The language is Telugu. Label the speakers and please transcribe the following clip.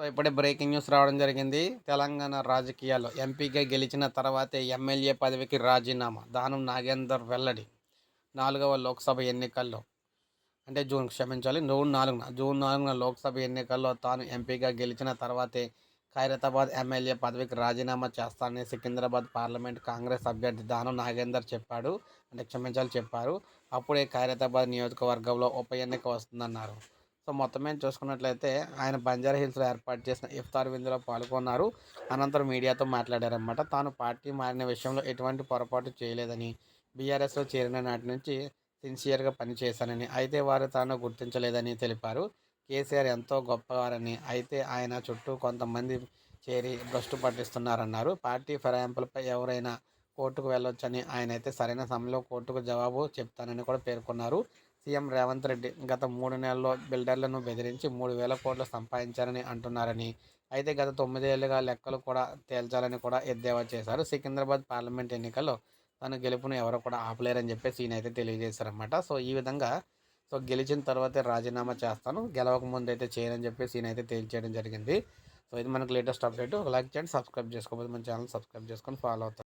Speaker 1: సో ఇప్పుడే బ్రేకింగ్ న్యూస్ రావడం జరిగింది. తెలంగాణ రాజకీయాల్లో ఎంపీగా గెలిచిన తర్వాతే ఎమ్మెల్యే పదవికి రాజీనామా దానం నాగేందర్ వెల్లడి. నాలుగవ లోక్సభ ఎన్నికల్లో అంటే జూన్ క్షమించాలి జూన్ నాలుగున జూన్ నాలుగున లోక్సభ ఎన్నికల్లో తాను ఎంపీగా గెలిచిన తర్వాతే ఖైరతాబాద్ ఎమ్మెల్యే పదవికి రాజీనామా చేస్తానని సికింద్రాబాద్ పార్లమెంట్ కాంగ్రెస్ అభ్యర్థి దానం నాగేందర్ చెప్పాడు. అంటే క్షమించాలి చెప్పారు. అప్పుడే ఖైరతాబాద్ నియోజకవర్గంలో ఉప ఎన్నిక వస్తుందన్నారు. సో మొత్తం మీద చూసుకున్నట్లయితే ఆయన బంజారా హిల్స్లో ఏర్పాటు చేసిన ఇఫ్తార్ విందులో పాల్గొన్నారు. అనంతరం మీడియాతో మాట్లాడారన్నమాట. తాను పార్టీ మారిన విషయంలో ఎటువంటి పొరపాటు చేయలేదని బీఆర్ఎస్లో చేరిన నాటి నుంచి సిన్సియర్గా పనిచేశానని అయితే వారు తాను గుర్తించలేదని తెలిపారు. కేసీఆర్ ఎంతో గొప్పవారని అయితే ఆయన చుట్టూ కొంతమంది చేరి భ్రష్టు పట్టిస్తున్నారన్నారు. పార్టీ ఫిరాయింపులపై ఎవరైనా కోర్టుకు వెళ్ళొచ్చని ఆయన అయితే సరైన సమయంలో కోర్టుకు జవాబు చెప్తానని కూడా పేర్కొన్నారు. సీఎం రేవంత్ రెడ్డి గత మూడు నెలల్లో బిల్డర్లను బెదిరించి మూడు వేల కోట్లు సంపాదించారని అంటున్నారని. అయితే గత తొమ్మిదేళ్ళుగా లెక్కలు కూడా తేల్చాలని కూడా ఎద్దేవా చేశారు. సికింద్రాబాద్ పార్లమెంట్ ఎన్నికల్లో తన గెలుపును ఎవరు కూడా ఆపలేరని చెప్పేసి ఈయన అయితే తెలియజేశారనమాట సో ఈ విధంగా సో గెలిచిన తర్వాతే రాజీనామా చేస్తాను. గెలవక ముందు అయితే చేయనని చెప్పేసి ఈయన అయితే తేల్చేయడం జరిగింది. సో ఇది మనకు లేటెస్ట్ అప్డేట్. ఒక లైక్ చేయండి సబ్స్క్రైబ్ చేసుకోకపోతే మన ఛానల్ సబ్స్క్రైబ్ చేసుకొని ఫాలో అవుతారు.